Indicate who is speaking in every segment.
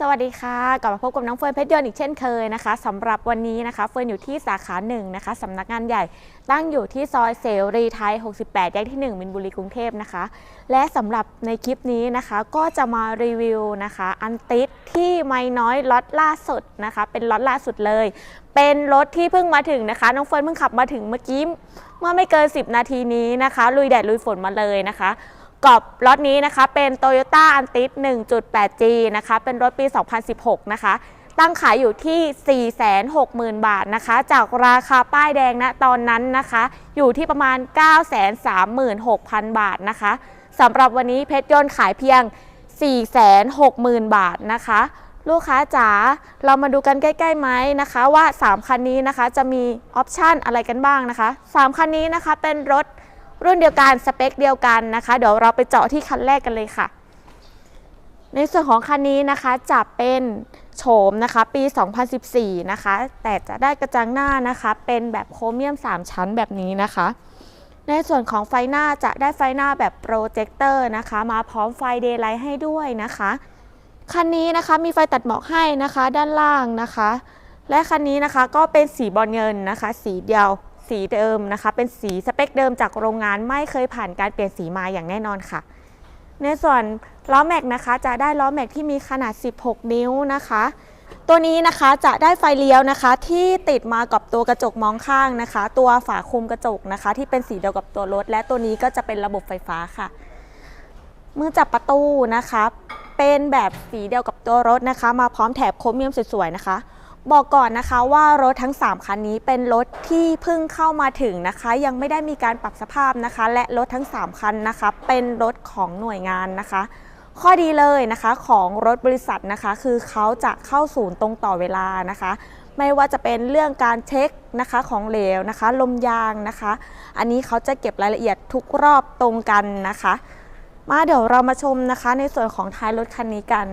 Speaker 1: สวัสดีค่ะ กลับมาพบกับน้องเฟิร์นเพชรยนต์อีกเช่นเคยนะคะสำหรับวันนี้นะคะ เฟิร์นอยู่ที่สาขาหนึ่งนะคะสำนักงานใหญ่ตั้งอยู่ที่ซอยเสรีไทย 68 แยกที่ 1 มินบุรีกรุงเทพนะคะ และสำหรับในคลิปนี้นะคะก็จะมารีวิวนะคะ อันติสที่ไม่น้อยล็อตล่าสุดนะคะ เป็นล็อตล่าสุดเลย เป็นรถที่เพิ่งมาถึงนะคะ น้องเฟิร์นเพิ่งขับมาถึงเมื่อกี้เมื่อไม่เกิน 10 นาทีนี้นะคะ ลุยแดดลุยฝนมาเลยนะคะ กับรถนี้นะคะเป็น Toyota a n t i s 1.8G นะคะเป็นรถปี 2016 นะคะ ตั้งขายอยู่ที่ 460,000 บาทนะคะ จากราคาป้ายแดงนะตอนนั้นนะคะ อยู่ที่ประมาณ 936,000 บาทนะคะสำหรับวันนี้เพชรยนต์ขายเพียง 460,000 บาทนะคะ ลูกค้าจ๋าเรามาดูกันใกล้ๆไหมนะคะว่า 3 คันนี้นะคะจะมีออปชันอะไรกันบ้างนะคะ 3 คันนี้นะคะเป็นรถ รุ่นเดียวกันสเปคเดียวกันนะคะ เดี๋ยวเราไปเจาะที่คันแรกกันเลยค่ะ ในส่วนของคันนี้นะคะจะเป็นโฉมนะคะปี 2014 นะคะ แต่จะได้กระจังหน้านะคะ เป็นแบบโครเมียม 3 ชั้นแบบนี้นะคะ ในส่วนของไฟหน้าจะได้ไฟหน้าแบบโปรเจคเตอร์นะคะ มาพร้อมไฟเดย์ไลท์ให้ด้วยนะคะ คันนี้นะคะมีไฟตัดหมอกให้นะคะด้านล่างนะคะ และคันนี้นะคะก็เป็นสีบอลเงินนะคะ สีเดียว สีเดิมนะคะ เป็นสีสเปคเดิมจากโรงงานไม่เคยผ่านการเปลี่ยนสีมาอย่างแน่นอนค่ะ ในส่วนล้อแม็กนะคะ จะได้ล้อแม็กที่มีขนาด 16 นิ้วนะคะ ตัวนี้นะคะจะได้ไฟเลี้ยวนะคะ ที่ติดมากับตัวกระจกมองข้างนะคะ ตัวฝาคลุมกระจกนะคะ ที่เป็นสีเดียวกับตัวรถ และตัวนี้ก็จะเป็นระบบไฟฟ้าค่ะมือจับประตูนะคะ เป็นแบบสีเดียวกับตัวรถนะคะ มาพร้อมแถบโครเมียมสวยๆนะคะ บอกก่อนนะคะว่ารถทั้ง 3 คันนี้เป็นรถที่เพิ่งเข้ามาถึงนะคะ ยังไม่ได้มีการปรับสภาพนะคะ และรถทั้ง 3 คันนะคะ เป็นรถของหน่วยงานนะคะ ข้อดีเลยนะคะของรถบริษัทนะคะ คือเขาจะเข้าศูนย์ตรงต่อเวลานะคะ ไม่ว่าจะเป็นเรื่องการเช็คนะคะของเหลวนะคะ ลมยางนะคะ อันนี้เขาจะเก็บรายละเอียดทุกรอบตรงกันนะคะ มาเดี๋ยวเรามาชมนะคะ ในส่วนของท้ายรถคันนี้กัน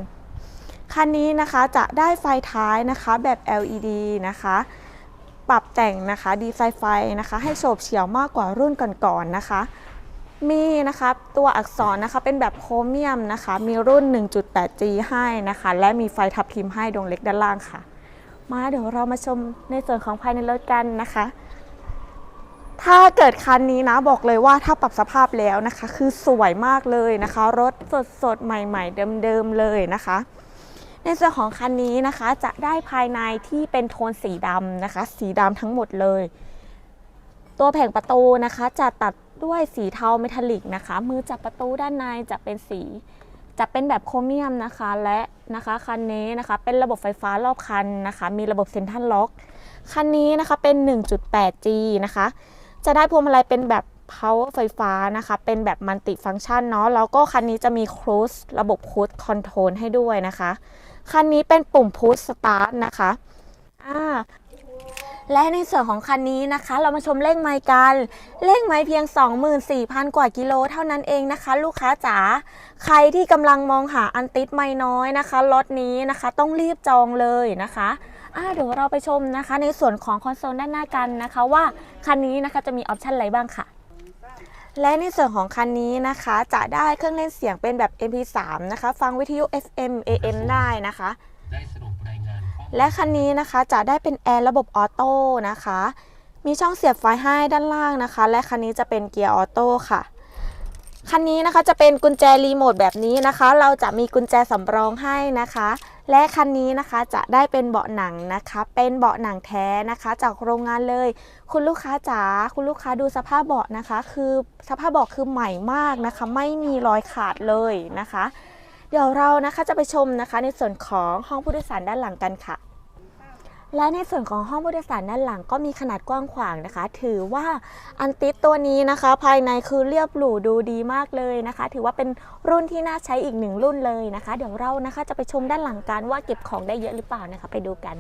Speaker 1: คันนี้นะคะจะได้ไฟท้ายนะคะแบบ LED นะคะ ปรับแต่งนะคะดีไซน์ไฟนะคะ ให้โฉบเฉี่ยวมากกว่ารุ่นก่อนๆนะคะ มีนะคะตัวอักษรนะคะเป็นแบบโครเมียมนะคะ มีรุ่น 1.8G ให้นะคะ และมีไฟทับทิมให้ดวงเล็กด้านล่างค่ะ มาเดี๋ยวเรามาชมในส่วนของภายในรถกันนะคะถ้าเกิดคันนี้นะบอกเลยว่าถ้าปรับสภาพแล้วนะคะ คือสวยมากเลยนะคะ รถสดสดๆใหม่ ๆ เดิมๆเลยนะคะ ในส่วนของคันนี้นะคะจะได้ภายในที่เป็นโทนสีดำนะคะ สีดำทั้งหมดเลย ตัวแผงประตูนะคะจะตัดด้วยสีเทาเมทัลลิกนะคะ มือจับประตูด้านในจะเป็นสี จะเป็นแบบโครเมียมนะคะ และนะคะคันนี้นะคะเป็นระบบไฟฟ้ารอบคันนะคะ มีระบบเซ็นทรัลล็อก คันนี้นะคะเป็น 1.8G นะคะ จะได้พวงมาลัยเป็นแบบ power ไฟฟ้านะคะ เป็นแบบมัลติฟัง c t ชันเนาะ แล้วก็คันนี้จะมี cruise ระบบ cruise control ให้ด้วยนะคะ คันนี้เป็นปุ่ม push start นะคะอ่าและในส่วนของคันนี้นะคะ เรามาชมเลขไมล์กันเลขไมล์เพียง 24,000 กว่ากิโลเท่านั้นเองนะคะ ลูกค้าจ๋าใครที่กำลังมองหาอันติสไม่น้อยนะคะล็อตนี้นะคะต้องรีบจองเลยนะคะอ่าเดี๋ยวเราไปชมนะคะ ในส่วนของคอนโซลด้านหน้ากันนะคะ ว่าคันนี้นะคะจะมีออปชันอะไรบ้างค่ะ และในส่วนของคันนี้นะคะ จะได้เครื่องเล่นเสียงเป็นแบบ MP3 นะคะ ฟังวิทยุ FM AM ได้นะคะ
Speaker 2: ได้สรุปรายงานข้อมูล
Speaker 1: และคันนี้นะคะจะได้เป็นแอร์ระบบออโต้นะคะ มีช่องเสียบไฟให้ด้านล่างนะคะ และคันนี้จะเป็นเกียร์ออโต้ค่ะ คันนี้นะคะจะเป็นกุญแจรีโมทแบบนี้นะคะ เราจะมีกุญแจสำรองให้นะคะ และคันนี้นะคะจะได้เป็นเบาะหนังนะคะ เป็นเบาะหนังแท้นะคะ จากโรงงานเลย คุณลูกค้าจ๋าคุณลูกค้าดูสภาพเบาะนะคะ คือสภาพเบาะคือใหม่มากนะคะ ไม่มีรอยขาดเลยนะคะ เดี๋ยวเรานะคะจะไปชมนะคะในส่วนของห้องผู้โดยสารด้านหลังกันค่ะ และในส่วนของห้องผู้โดยสารด้านหลังก็มีขนาดกว้างขวางนะคะ ถือว่าอันติสตัวนี้นะคะ ภายในคือเรียบหรูดูดีมากเลยนะคะ ถือว่าเป็นรุ่นที่น่าใช้อีกหนึ่งรุ่นเลยนะคะ เดี๋ยวเรานะคะจะไปชมด้านหลังกันว่าเก็บของได้เยอะหรือเปล่านะคะ ไปดูกัน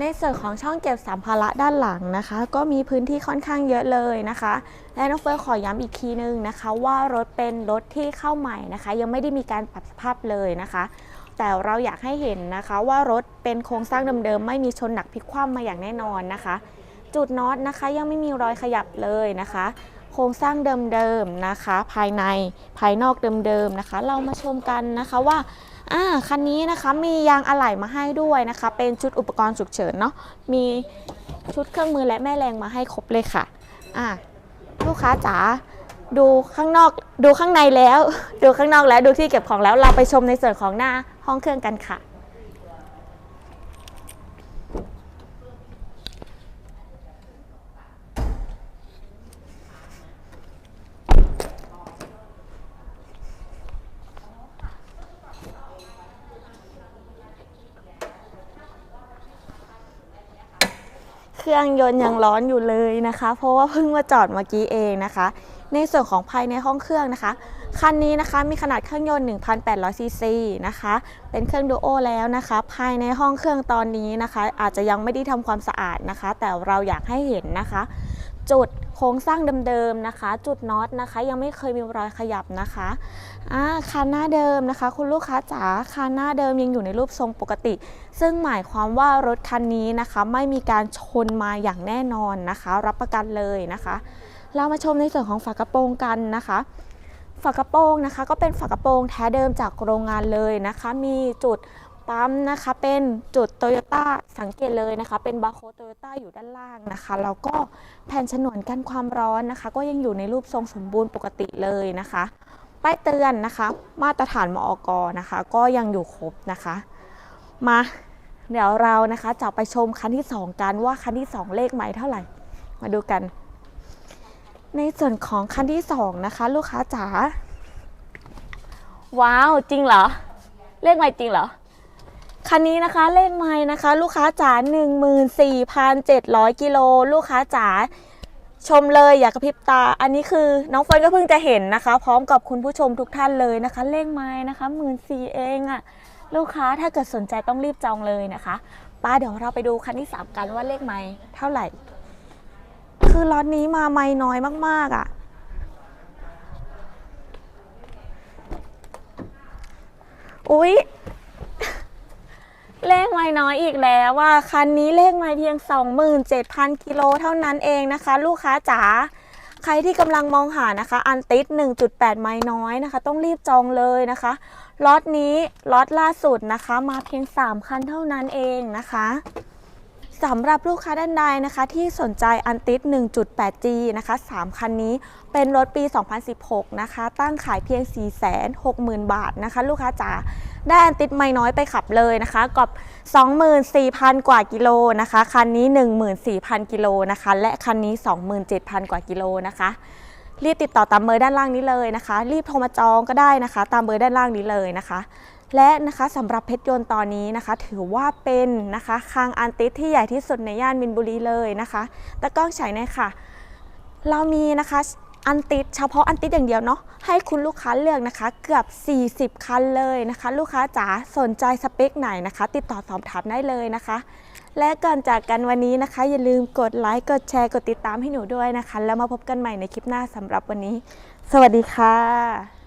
Speaker 1: ในส่วนของช่องเก็บสัมภาระด้านหลังนะคะ ก็มีพื้นที่ค่อนข้างเยอะเลยนะคะ และน้องเฟิร์นขอย้ำอีกทีนึงนะคะ ว่ารถเป็นรถที่เข้าใหม่นะคะ ยังไม่ได้มีการปรับสภาพเลยนะคะ แต่เราอยากให้เห็นนะคะว่ารถเป็นโครงสร้างเดิมๆไม่มีชนหนักพลิกคว่ำมาอย่างแน่นอนนะคะ จุดน็อตนะคะยังไม่มีรอยขยับเลยนะคะ โครงสร้างเดิมๆนะคะ ภายในภายนอกเดิมๆนะคะ เรามาชมกันนะคะว่าอ่าคันนี้นะคะมียางอะไหล่มาให้ด้วยนะคะ เป็นชุดอุปกรณ์ฉุกเฉินเนาะมีชุดเครื่องมือและแม่แรงมาให้ครบเลยค่ะอ่าลูกค้าจ๋า ดูข้างนอกดูข้างในแล้ว ดูข้างนอกแล้วดูที่เก็บของแล้วเราไปชมในส่วนของหน้าห้องเครื่องกันค่ะ เครื่องยนต์ยังร้อนอยู่เลยนะคะ เพราะว่าเพิ่งมาจอดเมื่อกี้เองนะคะ ในส่วนของภายในห้องเครื่องนะคะ คันนี้นะคะมีขนาดเครื่องยนต์ 1,800ซีซีนะคะ เป็นเครื่องดูโอแล้วนะคะ ภายในห้องเครื่องตอนนี้นะคะ อาจจะยังไม่ได้ทำความสะอาดนะคะ แต่เราอยากให้เห็นนะคะ จุดโครงสร้างเดิมๆนะคะ จุดน็อตนะคะ ยังไม่เคยมีรอยขยับนะคะอ่าคันหน้าเดิมนะคะ คุณลูกค้าจ๋าคันหน้าเดิมยังอยู่ในรูปทรงปกติ ซึ่งหมายความว่ารถคันนี้นะคะ ไม่มีการชนมาอย่างแน่นอนนะคะ รับประกันเลยนะคะ เรามาชมในส่วนของฝากระโปรงกันนะคะฝากระโปรงนะคะ ก็เป็นฝากระโปรงแท้เดิมจากโรงงานเลยนะคะ มีจุดปั๊มนะคะเป็นจุดโตโยต้าสังเกตเลยนะคะ เป็นบาร์โค้ดโตโยต้าอยู่ด้านล่างนะคะแล้วก็แผ่นฉนวนกันความร้อนนะคะ ก็ยังอยู่ในรูปทรงสมบูรณ์ปกติเลยนะคะป้ายเตือนนะคะ มาตรฐานมอกนะคะ ก็ยังอยู่ครบนะคะ มาเดี๋ยวเรานะคะจะไปชมคันที่ 2 กันว่าคันที่ 2 เลขหม่เท่าไหร่ มาดูกัน ในส่วนของคันที่2นะคะ ลูกค้าจ๋าว้าวจริงเหรอ เลขใหม่จริงเหรอคันนี้นะคะเลขใหม่นะคะ ลูกค้าจ๋า14,700กิโลลูกค้าจ๋าชมเลยอย่ากระพริบตา อันนี้คือน้องเฟิร์นก็เพิ่งจะเห็นนะคะ พร้อมกับคุณผู้ชมทุกท่านเลยนะคะ เลขไม้นะคะหมื่นสี่เองอะลูกค้าถ้าเกิดสนใจต้องรีบจองเลยนะคะป้าเดี๋ยวเราไปดูคันที่สามกันว่าเลขไม้เท่าไหร่ คือล็อตนี้มาไม่น้อยมาก ๆอะอุ๊ย เลขไม่น้อยอีกแล้วว่าคันนี้เลขไม่เพียง 27,000 กิโลเท่านั้นเองนะคะ ลูกค้าจ๋าใครที่กำลังมองหานะคะ อันติส1.8 ไม้น้อยนะคะ ต้องรีบจองเลยนะคะล็อตนี้ล็อตล่าสุดนะคะ มาเพียง 3 คันเท่านั้นเองนะคะ สำหรับลูกค้าด้านใดนะคะที่สนใจอันติส 1.8G นะคะ 3 คันนี้เป็นรถปี 2016 นะคะ ตั้งขายเพียง 460,000 บาทนะคะ ลูกค้าจ๋าได้อันติดไม่น้อยไปขับเลยนะคะกับ 24,000 กว่ากิโลนะคะ คันนี้ 14,000 กิโลนะคะ และคันนี้ 27,000 กว่ากิโลนะคะรีบติดต่อตามเบอร์ด้านล่างนี้เลยนะคะ รีบโทรมาจองก็ได้นะคะ ตามเบอร์ด้านล่างนี้เลยนะคะ และนะคะสำหรับเพชรยนต์ตอนนี้นะคะ ถือว่าเป็นนะคะคางอันติสที่ใหญ่ที่สุดในย่านมินบุรีเลยนะคะตะกล้องฉายหน่อยค่ะ เรามีนะคะอันติดเฉพาะอันติดอย่างเดียวเนาะให้คุณลูกค้าเลือกนะคะ เกือบ 40 คันเลยนะคะ ลูกค้าจ๋าสนใจสเปคไหนนะคะ ติดต่อสอบถามได้เลยนะคะ และก่อนจากกันวันนี้นะคะ อย่าลืมกดไลค์กดแชร์กดติดตามให้หนูด้วยนะคะ แล้วมาพบกันใหม่ในคลิปหน้าสำหรับวันนี้ สวัสดีค่ะ